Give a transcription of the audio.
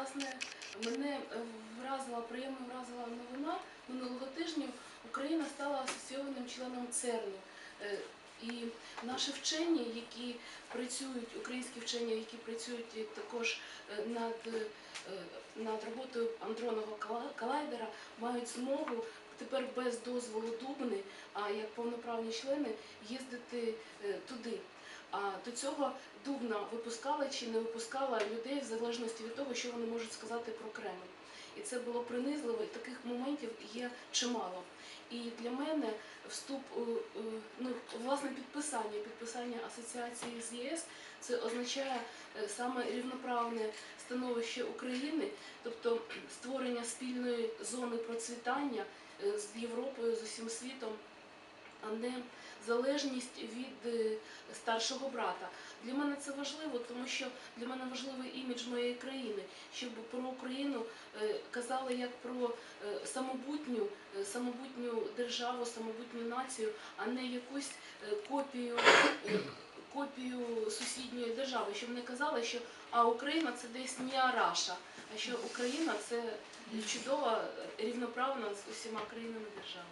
власне мене е, вразила, приємно вразила новина минулого тижня. Україна стала асоційованим членом ЦЕРНу. Е, І наші вчені, які працюють, українські вчені, які працюють також е, над, над роботою андронного колайдера, мають змогу тепер без дозволу Дубни, а як повноправні члени їздити туди. До цього Дубна випускала чи не випускала людей в залежності від того, що вони можуть сказати про Кремль. І це було принизливо, і таких моментів є чимало. І для мене вступ, е, е, ну власне підписання, підписання асоціації з ЄС це означає е, саме рівноправне становище України, тобто створення спільної зони процвітання з Європою, з усім світом, не залежність від е, старшого брата. Для мене це важливо, тому що для мене важливий імідж моєї країни, щоб про Україну е, казали як про е, самобутню, самобутню державу, самобутню націю, а не якусь копію. Копію сусідньої держави, щоб не казали, що а Україна це десь не Раша, а що Україна це чудова, рівноправна з усіма країнами держава.